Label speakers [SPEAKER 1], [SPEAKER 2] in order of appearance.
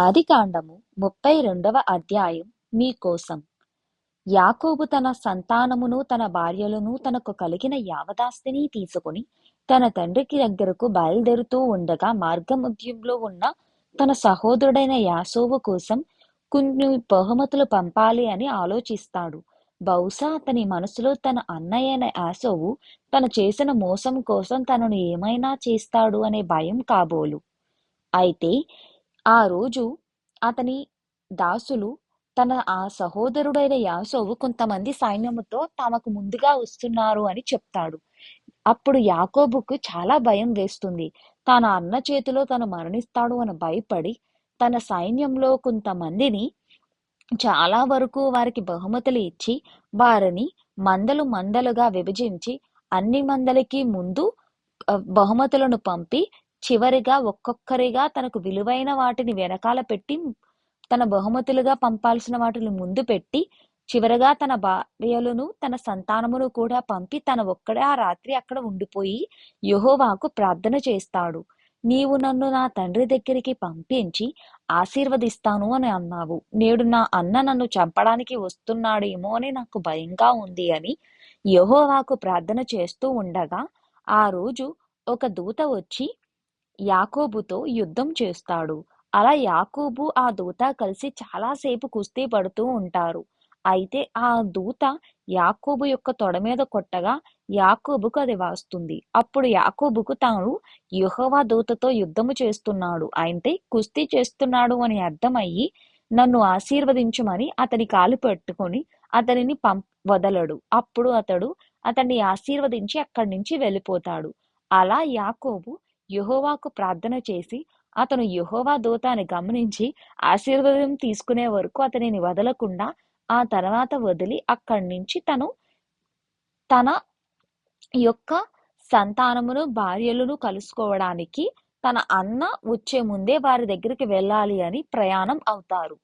[SPEAKER 1] ఆదికాండము ముప్పై రెండవ అధ్యాయం మీకోసం యాకోబు తన సంతానమును తన భార్యలను తనకు కలిగిన యావదాస్తిని తీసుకుని తన తండ్రికి దగ్గరకు బయలుదేరుతూ ఉండగా మార్గమధ్యంలో ఉన్న తన సహోదరుడైన యాసోవు కోసం కొన్ని బహుమతులు పంపాలి అని ఆలోచిస్తాడు. బహుశా అతని మనసులో తన అన్నయ్యైన యాసోవు తను చేసిన మోసం కోసం తనను ఏమైనా చేస్తాడు అనే భయం కాబోలు. అయితే ఆ రోజు అతని దాసులు తన ఆ సహోదరుడైన యాసోవు కొంతమంది సైన్యముతో తమకు ముందుగా వస్తున్నారు అని చెప్తాడు. అప్పుడు యాకోబుకు చాలా భయం వేస్తుంది. తన అన్న చేతిలో తను మరణిస్తాడు అని భయపడి తన సైన్యంలో కొంతమందిని చాలా వరకు వారికి బహుమతులు ఇచ్చి వారిని మందలు మందలుగా విభజించి అన్ని మందలకి ముందు బహుమతులను పంపి చివరిగా ఒక్కొక్కరిగా తనకు విలువైన వాటిని వెనకాల పెట్టి తన బహుమతులుగా పంపాల్సిన వాటిని ముందు పెట్టి చివరగా తన భార్యలను తన సంతానమును కూడా పంపి తన ఒక్కడే ఆ రాత్రి అక్కడ ఉండిపోయి యహోవాకు ప్రార్థన చేస్తాడు. నీవు నన్ను నా తండ్రి దగ్గరికి పంపించి ఆశీర్వదిస్తాను అని అన్నావు. నేడు నా అన్న నన్ను చంపడానికి వస్తున్నాడేమో అని నాకు భయంగా ఉంది అని యహోవాకు ప్రార్థన చేస్తూ ఉండగా ఆ రోజు ఒక దూత వచ్చి యాకోబుతో యుద్ధం చేస్తాడు. అలా యాకోబు ఆ దూత కలిసి చాలాసేపు కుస్తీ పడుతూ ఉంటారు. అయితే ఆ దూత యాకోబు యొక్క తొడ మీద కొట్టగా యాకోబుకు అది వాస్తుంది. అప్పుడు యాకోబుకు తాను యుహోవా దూతతో యుద్ధము చేస్తున్నాడు. అయితే కుస్తీ చేస్తున్నాడు అని అర్థమయ్యి నన్ను ఆశీర్వదించమని అతని కాలు పెట్టుకొని అతనిని పం వదలడు. అప్పుడు అతడు అతన్ని ఆశీర్వదించి అక్కడి నుంచి వెళ్ళిపోతాడు. అలా యాకోబు యహోవాకు ప్రార్థన చేసి అతను యహోవా దూత అని గమనించి ఆశీర్వాదం తీసుకునే వరకు అతనిని వదలకుండా ఆ తర్వాత వదిలి అక్కడి నుంచి తను తన యొక్క సంతానమును భార్యలను కలుసుకోవడానికి తన అన్న వచ్చే ముందే వారి దగ్గరికి వెళ్ళాలి అని ప్రయాణం అవుతారు.